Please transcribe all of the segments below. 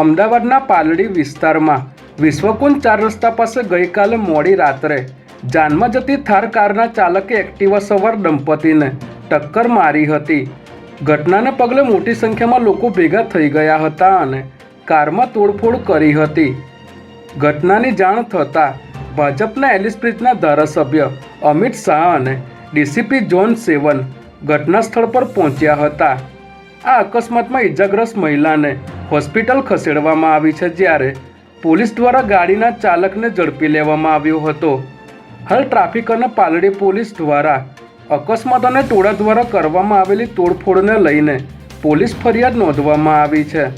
અમદાવાદના પાલડી વિસ્તારમાં વિશ્વકુંજ ચાર રસ્તા પાસે ગઈકાલે મોડી રાત્રે જાનમાં જતી થાર કારના ચાલકે એક્ટિવા સવાર દંપતીને ટક્કર મારી હતી. ઘટનાને પગલે મોટી સંખ્યામાં લોકો ભેગા થઈ ગયા હતા અને કારમાં તોડફોડ કરી હતી. ઘટનાની જાણ થતાં ભાજપના એલિસ્પ્રિટના ધારાસભ્ય અમિત શાહ અને ડીસીપી જોન સેવન ઘટના સ્થળ પર પહોંચ્યા હતા. આ અકસ્માતમાં ઈજાગ્રસ્ત મહિલાને હોસ્પિટલ ખસેડવામાં આવી છે જ્યારે પોલીસ દ્વારા ગાડીના ચાલકને ઝડપી લેવામાં આવ્યો હતો. હાલ ટ્રાફિક અને પાલડી પોલીસ દ્વારા અકસ્માત અને ટોળા દ્વારા કરવામાં આવેલી તોડફોડને લઈને પોલીસ ફરિયાદ નોંધવામાં આવી છે.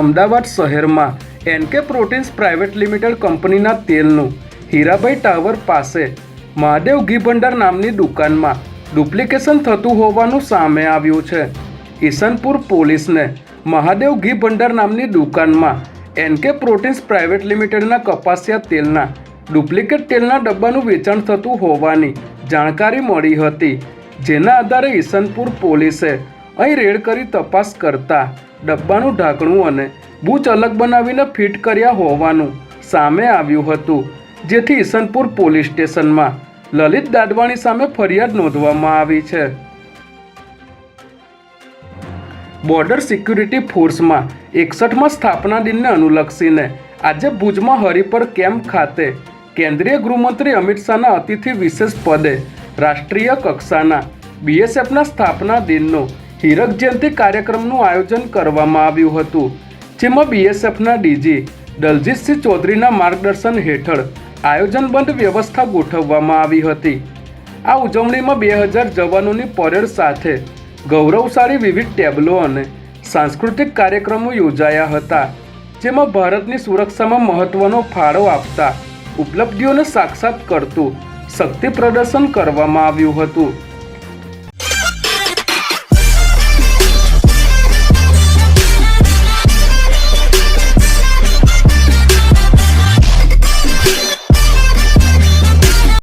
અમદાવાદ શહેરમાં એનકે પ્રોટીન્સ પ્રાઇવેટ લિમિટેડ કંપનીના તેલનું હીરાભાઈ ટાવર પાસે મહાદેવ ઘી ભંડાર નામની દુકાનમાં ડુપ્લિકેશન થતું હોવાનું સામે આવ્યું છે. ઈસનપુર પોલીસને મહાદેવ ઘી ભંડાર નામની દુકાનમાં એનકે પ્રોટીન્સ પ્રાઇવેટ લિમિટેડના કપાસિયા તેલના ડુપ્લિકેટ તેલના ડબ્બાનું વેચાણ થતું હોવાની જાણકારી મળી હતી, જેના આધારે ઈસનપુર પોલીસે અહીં રેડ કરી તપાસ કરતા ડબ્બાનું ઢાંકણું અને બૂચ અલગ બનાવીને ફિટ કર્યા હોવાનું સામે આવ્યું હતું, જેથી ઈસનપુર પોલીસ સ્ટેશનમાં લલિત દાદવાણી સામે ફરિયાદ નોંધવામાં આવી છે. બોર્ડર સિક્યુરિટી ફોર્સમાં એકસઠમાં સ્થાપના દિનને અનુલક્ષીને આજે ભુજમાં હરિપર કેમ્પ ખાતે કેન્દ્રીય ગૃહમંત્રી અમિત શાહના અતિથિ વિશેષ પદે રાષ્ટ્રીય કક્ષાના બીએસએફના સ્થાપના દિનનો હીરક જયંતિ કાર્યક્રમનું આયોજન કરવામાં આવ્યું હતું, જેમાં બીએસએફના ડીજી દલજીતસિંહ ચૌધરીના માર્ગદર્શન હેઠળ આયોજનબંધ વ્યવસ્થા ગોઠવવામાં આવી હતી. આ ઉજવણીમાં બે હજાર જવાનોની પરેડ સાથે ગૌરવશાળી વિવિધ ટેબલો અને સાંસ્કૃતિક કાર્યક્રમો યોજાયા હતા, જેમાં ભારતની સુરક્ષામાં મહત્વનો ફાળો આપતા ઉપલબ્ધિઓને સાક્ષાત કરતું શક્તિ પ્રદર્શન કરવામાં આવ્યું હતું.